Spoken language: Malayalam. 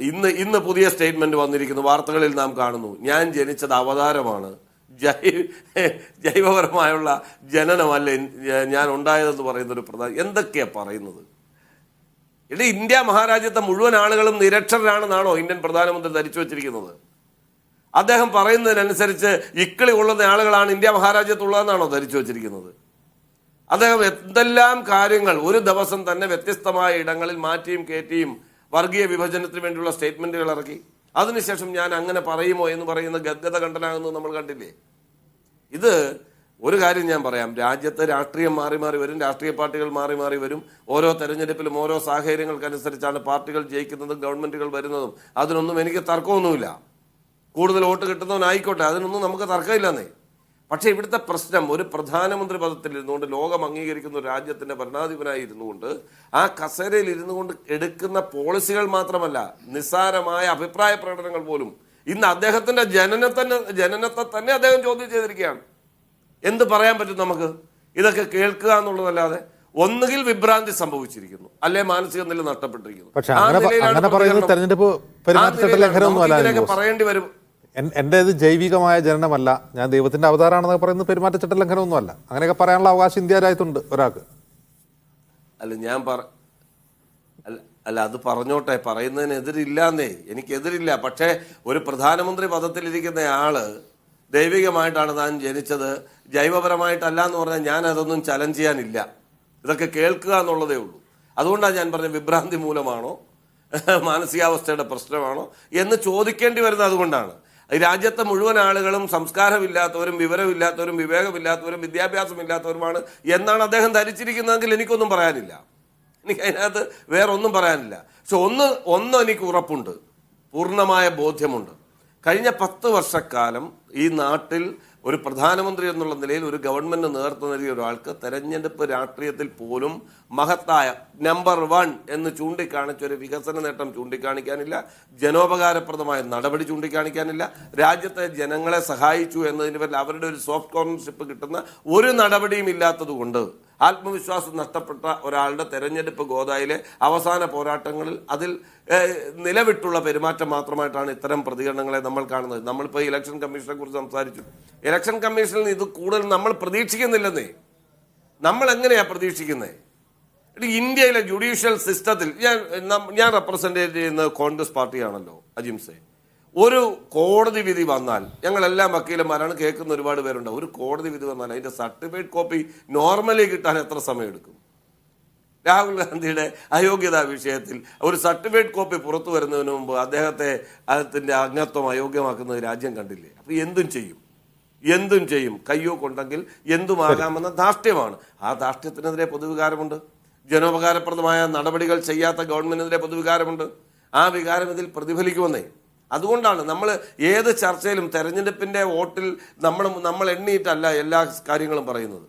ഇന്ന് ഇന്ന് പുതിയ സ്റ്റേറ്റ്മെന്റ് വന്നിരിക്കുന്നു. വാർത്തകളിൽ നാം കാണുന്നു. ഞാൻ ജനിച്ചത് അവതാരമാണ്. ജൈ ജൈവപരമായുള്ള ജനനമല്ല ഞാൻ ഉണ്ടായതെന്ന് പറയുന്ന ഒരു പ്രധാന എന്തൊക്കെയാ പറയുന്നത്? ഇത് ഇന്ത്യ മഹാരാജ്യത്തെ മുഴുവൻ ആളുകളും നിരക്ഷരരാണെന്നാണോ ഇന്ത്യൻ പ്രധാനമന്ത്രി ധരിച്ചു വച്ചിരിക്കുന്നത്? അദ്ദേഹം പറയുന്നതിനനുസരിച്ച് ഇക്കിളി കൊള്ളുന്ന ആളുകളാണ് ഇന്ത്യ മഹാരാജ്യത്തുള്ളതെന്നാണോ ധരിച്ചു വച്ചിരിക്കുന്നത്? അദ്ദേഹം എന്തെല്ലാം കാര്യങ്ങൾ ഒരു ദിവസം തന്നെ വ്യത്യസ്തമായ ഇടങ്ങളിൽ മാറ്റിയും കയറ്റിയും വർഗീയ വിഭജനത്തിന് വേണ്ടിയുള്ള സ്റ്റേറ്റ്മെന്റുകൾ ഇറക്കി. അതിനുശേഷം ഞാൻ അങ്ങനെ പറയുമോ എന്ന് പറയുന്ന ഗദ്ഗത കണ്ടനാകുന്നത് നമ്മൾ കണ്ടില്ലേ? ഇത് ഒരു കാര്യം ഞാൻ പറയാം. രാജ്യത്ത് രാഷ്ട്രീയം മാറി മാറി വരും രാഷ്ട്രീയ പാർട്ടികൾ മാറി മാറി വരും. ഓരോ തെരഞ്ഞെടുപ്പിലും ഓരോ സാഹചര്യങ്ങൾക്കനുസരിച്ചാണ് പാർട്ടികൾ ജയിക്കുന്നതും ഗവൺമെന്റുകൾ വരുന്നതും. അതിനൊന്നും എനിക്ക് തർക്കമൊന്നുമില്ല. കൂടുതൽ വോട്ട് കിട്ടുന്നവനായിക്കോട്ടെ അതിനൊന്നും നമുക്ക് തർക്കമില്ലെന്നേ. പക്ഷേ ഇവിടുത്തെ പ്രശ്നം ഒരു പ്രധാനമന്ത്രി പദത്തിൽ ഇരുന്നുകൊണ്ട് ലോകം അംഗീകരിക്കുന്ന ഒരു രാജ്യത്തിന്റെ ഭരണാധിപനായി ഇരുന്നുകൊണ്ട് ആ കസേരയിൽ ഇരുന്നു കൊണ്ട് എടുക്കുന്ന പോളിസികൾ മാത്രമല്ല നിസ്സാരമായ അഭിപ്രായ പ്രകടനങ്ങൾ പോലും. ഇന്ന് അദ്ദേഹത്തിന്റെ ജനനത്തെ ജനനത്തെ തന്നെ അദ്ദേഹം ചോദ്യം ചെയ്തിരിക്കുകയാണ്. എന്ത് പറയാൻ പറ്റും നമുക്ക്? ഇതൊക്കെ കേൾക്കുക എന്നുള്ളതല്ലാതെ ഒന്നുകിൽ വിഭ്രാന്തി സംഭവിച്ചിരിക്കുന്നു അല്ലെ മാനസിക നില നഷ്ടപ്പെട്ടിരിക്കുന്നു. ആ നിലയിലാണ്. പറയേണ്ടി വരും. എൻ- ഇത് ജൈവികമായ ജനനമല്ല. ഞാൻ ദൈവത്തിന്റെ അവതാരമാണെന്നൊക്കെ പറയുന്നത് പെരുമാറ്റച്ചട്ട ലംഘനമൊന്നുമല്ല. അങ്ങനെയൊക്കെ പറയാനുള്ള അവകാശം ഇന്ത്യ രാജ്യത്തുണ്ട് ഒരാൾക്ക്. അല്ല ഞാൻ പറ അല്ല അത് പറഞ്ഞോട്ടെ. പറയുന്നതിനെതിരില്ലാന്നേ. എനിക്കെതിരില്ല. പക്ഷേ ഒരു പ്രധാനമന്ത്രി പദത്തിലിരിക്കുന്ന ആൾ ദൈവികമായിട്ടാണ് താൻ ജനിച്ചത്. ജൈവപരമായിട്ടല്ല എന്ന് പറഞ്ഞാൽ ഞാൻ അതൊന്നും ചലഞ്ച് ചെയ്യാനില്ല. ഇതൊക്കെ കേൾക്കുക എന്നുള്ളതേ ഉള്ളൂ. അതുകൊണ്ടാണ് ഞാൻ പറഞ്ഞത് വിഭ്രാന്തി മൂലമാണോ? മാനസികാവസ്ഥയുടെ പ്രശ്നമാണോ? എന്ന് ചോദിക്കേണ്ടി വരുന്നത് അതുകൊണ്ടാണ്. രാജ്യത്തെ മുഴുവൻ ആളുകളും സംസ്കാരമില്ലാത്തവരും വിവരമില്ലാത്തവരും വിവേകമില്ലാത്തവരും വിദ്യാഭ്യാസമില്ലാത്തവരുമാണ് എന്നാണ് അദ്ദേഹം ധരിച്ചിരിക്കുന്നതെങ്കിൽ എനിക്കൊന്നും പറയാനില്ല. എനിക്ക് അതിനകത്ത് വേറെ ഒന്നും പറയാനില്ല. പക്ഷെ ഒന്ന് ഒന്ന് എനിക്ക് ഉറപ്പുണ്ട്. പൂർണമായ ബോധ്യമുണ്ട്. കഴിഞ്ഞ പത്ത് വർഷക്കാലം ഈ നാട്ടിൽ ഒരു പ്രധാനമന്ത്രി എന്നുള്ള നിലയിൽ ഒരു ഗവൺമെന്റ് നേതൃത്വം നൽകിയ ഒരാൾക്ക് തെരഞ്ഞെടുപ്പ് രാഷ്ട്രീയത്തിൽ പോലും മഹത്തായ നമ്പർ വൺ എന്ന് ചൂണ്ടിക്കാണിച്ച ഒരു വികസന നേട്ടം ചൂണ്ടിക്കാണിക്കാനില്ല ജനോപകാരപ്രദമായ നടപടി ചൂണ്ടിക്കാണിക്കാനില്ല രാജ്യത്തെ ജനങ്ങളെ സഹായിച്ചു എന്നതിന് പേരിൽ അവരുടെ ഒരു സോഫ്റ്റ് കോർണർഷിപ്പ് കിട്ടുന്ന ഒരു നടപടിയും ഇല്ലാത്തത് കൊണ്ട് ആത്മവിശ്വാസം നഷ്ടപ്പെട്ട ഒരാളുടെ തെരഞ്ഞെടുപ്പ് ഗോദായിലെ അവസാന പോരാട്ടങ്ങളിൽ അതിൽ നിലവിട്ടുള്ള പെരുമാറ്റം മാത്രമായിട്ടാണ് ഇത്തരം പ്രതികരണങ്ങളെ നമ്മൾ കാണുന്നത്. നമ്മളിപ്പോൾ ഇലക്ഷൻ കമ്മീഷനെ കുറിച്ച് സംസാരിച്ചു. ഇലക്ഷൻ കമ്മീഷനിൽ ഇത് കൂടുതൽ നമ്മൾ പ്രതീക്ഷിക്കുന്നില്ലെന്നേ. നമ്മൾ എങ്ങനെയാണ് പ്രതീക്ഷിക്കുന്നത് ഇന്ത്യയിലെ ജുഡീഷ്യൽ സിസ്റ്റത്തിൽ ഞാൻ ഞാൻ റെപ്രസെന്റേറ്റ് ചെയ്യുന്ന കോൺഗ്രസ് പാർട്ടിയാണല്ലോ അജിംസെ ഒരു കോടതി വിധി വന്നാൽ ഞങ്ങളെല്ലാം വക്കീലന്മാരാണ് കേൾക്കുന്ന ഒരുപാട് പേരുണ്ട് ഒരു കോടതി വിധി വന്നാൽ അതിന്റെ സർട്ടിഫിക്കറ്റ് കോപ്പി നോർമലി കിട്ടാൻ എത്ര സമയമെടുക്കും? രാഹുൽ ഗാന്ധിയുടെ അയോഗ്യതാ വിഷയത്തിൽ ഒരു സർട്ടിഫിക്കറ്റ് കോപ്പി പുറത്തു വരുന്നതിന് മുമ്പ് അദ്ദേഹത്തെ അദ്ദേഹത്തിന്റെ അംഗത്വം അയോഗ്യമാക്കുന്നത് രാജ്യം കണ്ടില്ലേ? അപ്പം എന്തും ചെയ്യും. എന്തും ചെയ്യും. കയ്യോ കൊണ്ടെങ്കിൽ എന്തുമാകാമെന്ന ധാർഷ്ട്യമാണ്. ആ ധാർഷ്ട്യത്തിനെതിരെ പൊതുവികാരമുണ്ട്. ജനോപകാരപ്രദമായ നടപടികൾ ചെയ്യാത്ത ഗവൺമെന്റിനെതിരെ പൊതുവികാരമുണ്ട്. ആ വികാരം ഇതിൽ പ്രതിഫലിക്കുമെന്നേ. അതുകൊണ്ടാണ് നമ്മൾ ഏത് ചർച്ചയിലും തെരഞ്ഞെടുപ്പിന്റെ വോട്ടിൽ നമ്മൾ നമ്മൾ എണ്ണിയിട്ടല്ല എല്ലാ കാര്യങ്ങളും പറയുന്നത്.